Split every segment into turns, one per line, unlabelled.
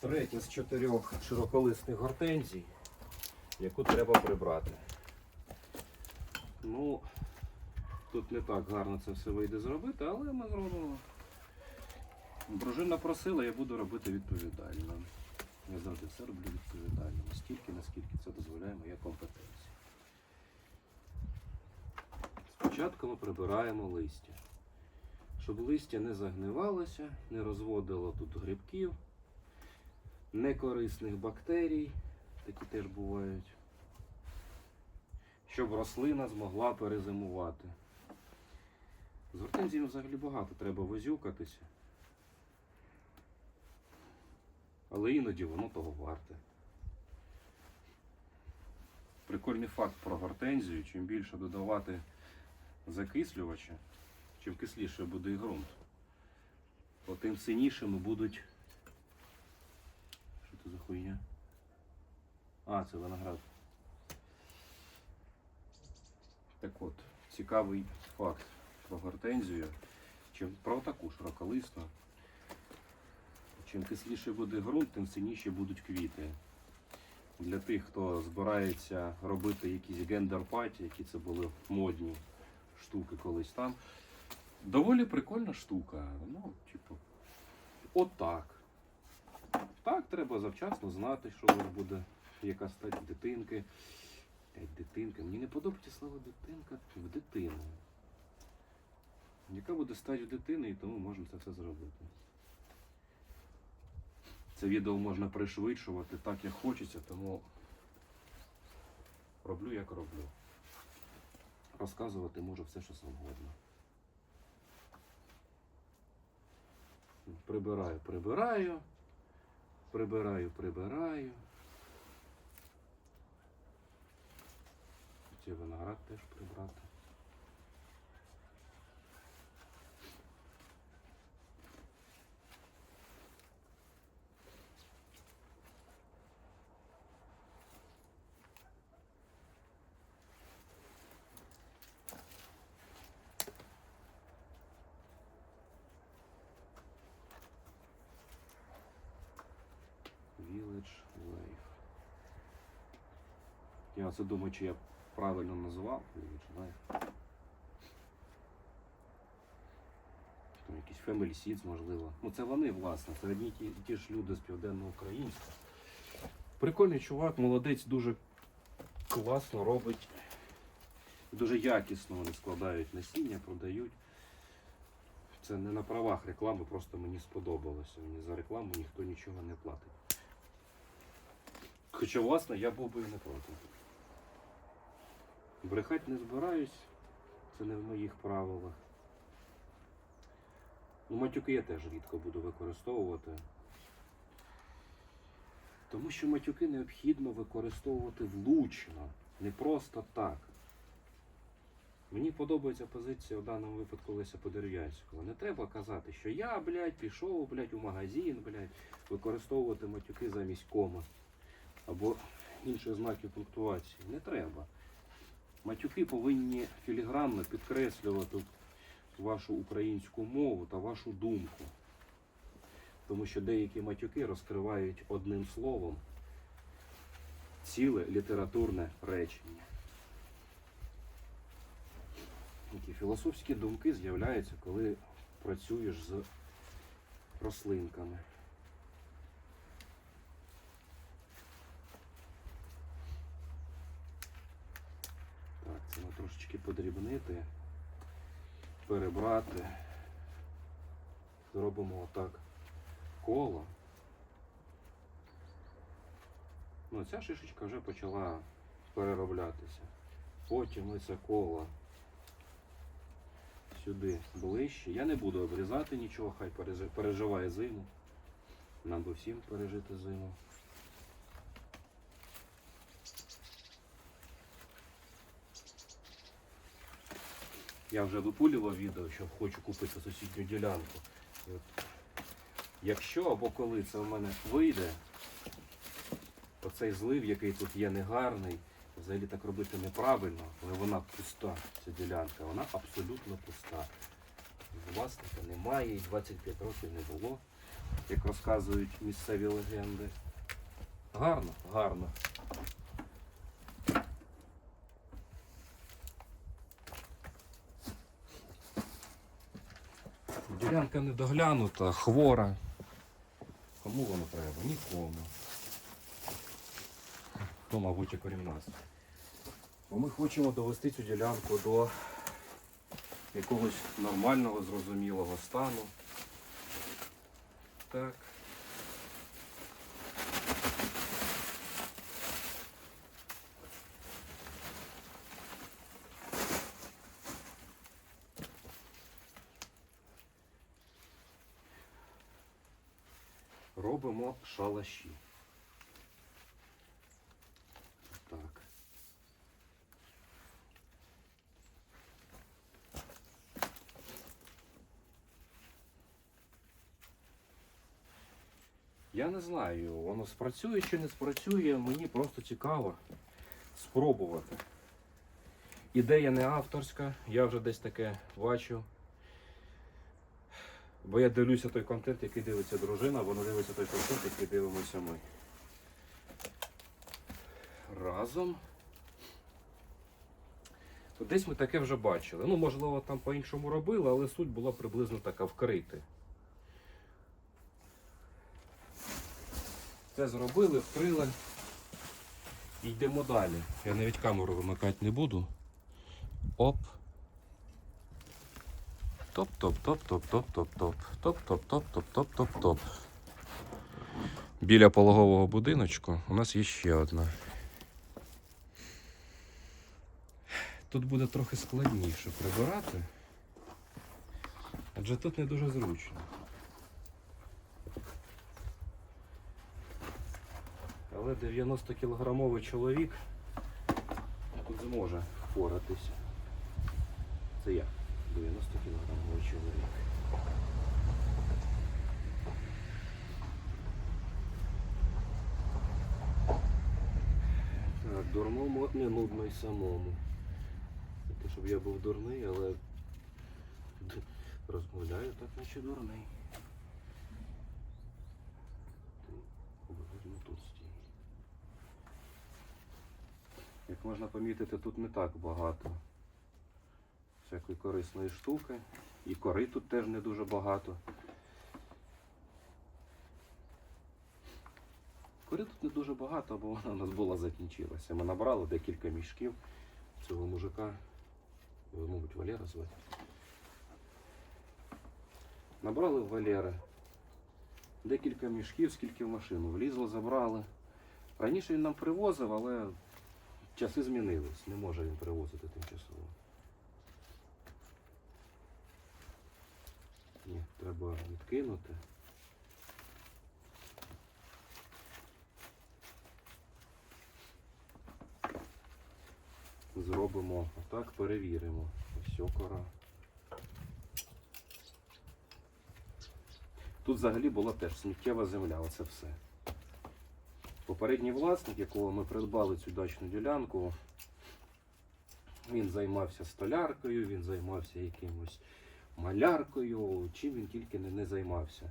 Третя з чотирьох широколисних гортензій, яку треба прибрати. Ну, тут не так гарно це все вийде зробити, але ми зробимо. Дружина просила, я буду робити відповідально. Я завжди все роблю відповідально, настільки, наскільки це дозволяє моя компетенція. Спочатку ми прибираємо листя. Щоб листя не загнивалося, не розводило тут грибків, некорисних бактерій, такі теж бувають, щоб рослина змогла перезимувати. З гортензіями взагалі багато треба возюкатися. Але іноді воно того варте. Прикольний факт про гортензію. Чим більше додавати закислювача, чим кисліше буде і ґрунт, тим синішими будуть. За хуйня? А, це виноград. Так от, цікавий факт про гортензію, чим про таку широколисту. Чим кисліше буде ґрунт, тим синіші будуть квіти. Для тих, хто збирається робити якісь гендер-паті, які це були модні штуки колись там. Доволі прикольна штука. Ну, типу, отак. Так, треба завчасно знати, що у вас буде, яка стать дитинки. Дитинка. Мені не подобається слово дитинка в дитину. Яка буде стать дитини, і тому можна це все зробити. Це відео можна пришвидшувати так, як хочеться, тому роблю, як роблю. Розказувати можу все, що завгодно. Прибираю, прибираю, прибираю, прибираю. Ці виноград теж прибрати. Я оце думаю, чи я правильно Life. Там якісь Family Seeds, можливо. Ну це вони, власне, це одні ті, ті ж люди з південноукраїнська. Прикольний чувак, молодець, дуже класно робить. Дуже якісно вони складають насіння, продають. Це не на правах реклами, просто мені сподобалося. Мені за рекламу ніхто нічого не платить. Хоча, власне, я був би не проти. Брехать не збираюсь, це не в моїх правилах. Ну, матюки я теж рідко буду використовувати. Тому що матюки необхідно використовувати влучно, не просто так. Мені подобається позиція в даному випадку Леся Подерев'янського. Не треба казати, що я, блядь, пішов, блядь, у магазин, блядь, використовувати матюки замість коми або інших знаків пунктуації. Не треба. Матюки повинні філігранно підкреслювати вашу українську мову та вашу думку. Тому що деякі матюки розкривають одним словом ціле літературне речення. Які філософські думки з'являються, коли працюєш з рослинками. Так, це треба трошечки подрібнити, перебрати. Зробимо отак коло. Ну, ця шишечка вже почала перероблятися. Потім ми це коло сюди ближче. Я не буду обрізати нічого, хай переживає зиму. Нам би всім пережити зиму. Я вже випулював відео, що хочу купити сусідню ділянку. І от, якщо або коли це в мене вийде, оцей злив, який тут є негарний, взагалі так робити неправильно, але вона пуста, ця ділянка, вона абсолютно пуста. власника немає, і 25 років не було, як розказують місцеві легенди. Гарно, гарно. Ділянка недоглянута, хвора. Кому воно треба? Нікому. Ну, мабуть, як крім нас. Бо ми хочемо довести цю ділянку до якогось нормального, зрозумілого стану. Так. Робимо шалаші. Так. Я не знаю, воно спрацює чи не спрацює, мені просто цікаво спробувати. Ідея не авторська, я вже десь таке бачу. Бо я дивлюся той контент, який дивиться дружина, вона дивиться той контент, який дивимося ми. Разом. То Десь ми таке вже бачили. Ну, можливо, там по-іншому робили, але суть була приблизно така вкрити. Це зробили, вкрили. І йдемо далі. Я навіть камеру вимикати не буду. Оп. Топ-топ-топ-топ-топ-топ-топ. Топ-топ-топ-топ-топ-топ-топ. Біля пологового будиночку у нас є ще одна. Тут буде трохи складніше прибирати, адже тут не дуже зручно. Але 90-кілограмовий чоловік тут зможе впоратися. Це я, 90-кілограмовий чоловік. Так, нудно й самому. Не те, щоб я був дурний, але розмовляю так, наче дурний. Тут. Як можна помітити, тут не так багато всякої корисної штуки. І кори тут теж не дуже багато. Кори тут не дуже багато, бо вона у нас була закінчилася. Ми набрали декілька мішків цього мужика. Його, мабуть, Валера звати. Набрали Валери. Декілька мішків, скільки в машину влізло, забрали. Раніше він нам привозив, але часи змінились. Не може він привозити тимчасово. Ні, треба відкинути. Зробимо отак, перевіримо. Ось кора. Тут взагалі була теж сміттєва земля, оце все. Попередній власник, якого ми придбали цю дачну ділянку, він займався столяркою, він займався якимось маляркою, чим він тільки не, не займався.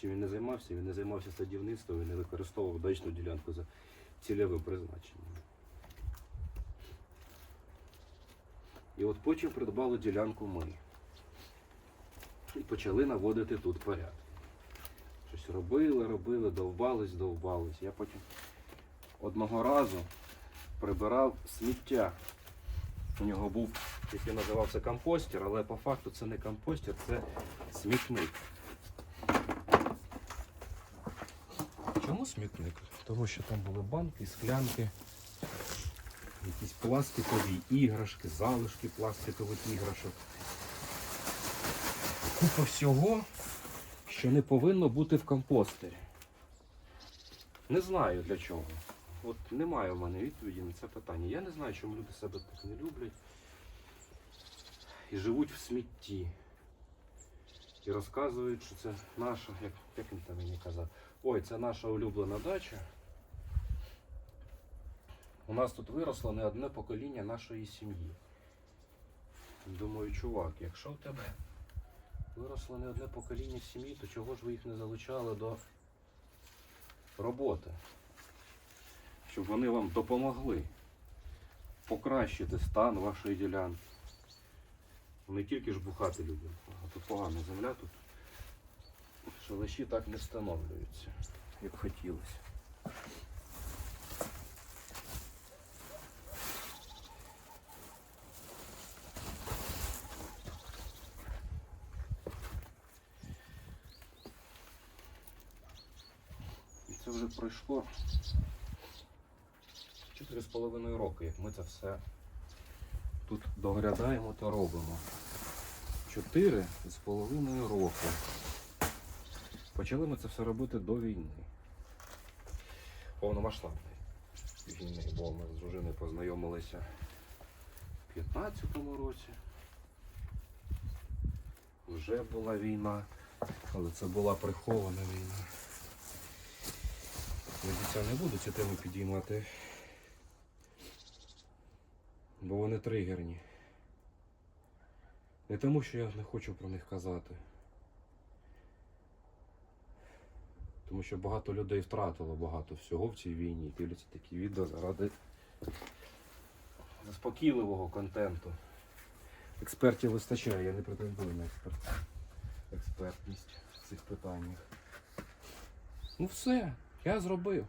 Чим він не займався, він не займався садівництвом, він не використовував дачну ділянку за цільовим призначенням. І от потім придбали ділянку ми. І почали наводити тут порядок. Щось робили, робили, довбались, довбались. Я потім одного разу прибирав сміття. У нього був, який називався компостер, але по факту це не компостер, це смітник. Чому смітник? Тому що там були банки, склянки, якісь пластикові іграшки, залишки пластикових іграшок. Купа всього, що не повинно бути в компостері. Не знаю для чого. От немає в мене відповіді на це питання. Я не знаю, чому люди себе так не люблять і живуть в смітті. І розказують, що це наша, як, як він там мені казав, ой, це наша улюблена дача. У нас тут виросло не одне покоління нашої сім'ї. Думаю, чувак, якщо в тебе виросло не одне покоління сім'ї, то чого ж ви їх не залучали до роботи? Щоб вони вам допомогли покращити стан вашої ділянки. Не тільки ж бухати люблять, а то погана земля тут. Шалаші так не встановлюються, як хотілося. Вже пройшло 4,5 роки, як ми це все тут доглядаємо та робимо. Чотири з половиною року. Почали ми це все робити до війни. Повномасштабної війни, бо ми з дружиною познайомилися в 15-му році. Вже була війна, але це була прихована війна. Я дітя не буду цю тему підіймати, бо вони тригерні. Не тому, що я не хочу про них казати. Тому що багато людей втратило багато всього в цій війні. Дивляться такі відео заради заспокійливого контенту. Експертів вистачає, я не претендую на експерт... експертність в цих питаннях. Ну все, я зробив.